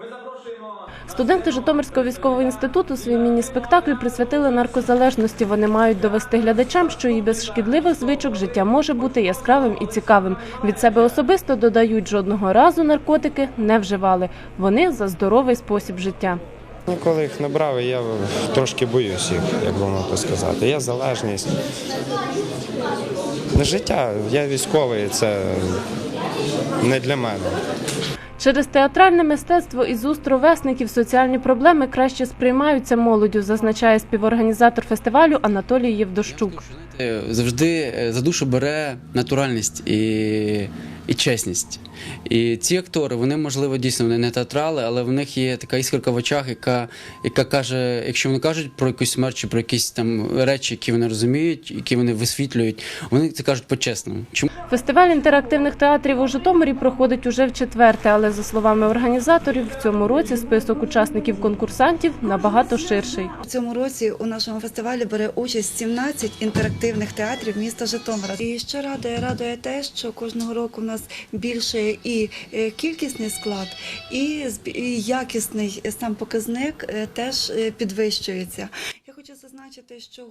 Ми запрошуємо Студенти Житомирського військового інституту свій міні-спектакль присвятили наркозалежності. Вони мають довести глядачам, що і без шкідливих звичок життя може бути яскравим і цікавим. Від себе особисто додають, жодного разу наркотики не вживали. Вони за здоровий спосіб життя. Ніколи їх не брав, і я трошки боюсь їх, як би можна сказати. Є залежність. Не життя, я військовий, це не для мене. Через театральне мистецтво і уст ровесників соціальні проблеми краще сприймаються молоддю, зазначає співорганізатор фестивалю Анатолій Євдощук. Е, Завжди е, за душу бере натуральність і, і чесність. І ці актори, вони, можливо, дійсно вони не театрали, але в них є така іскорка в очах, яка, яка каже, якщо вони кажуть про якусь смерть чи про якісь там речі, які вони розуміють, які вони висвітлюють, вони це кажуть по-чесному. Чому? Фестиваль інтерактивних театрів у Житомирі проходить уже в четверте, але за словами організаторів, в цьому році список учасників конкурсантів набагато ширший. У цьому році у нашому фестивалі бере участь 17 інтерактивних театрів міста Житомира. І що радує, радує те, що кожного року в нас більше і е, кількісний склад, і якісний сам показник е, теж е, підвищується. Я хочу зазначити, що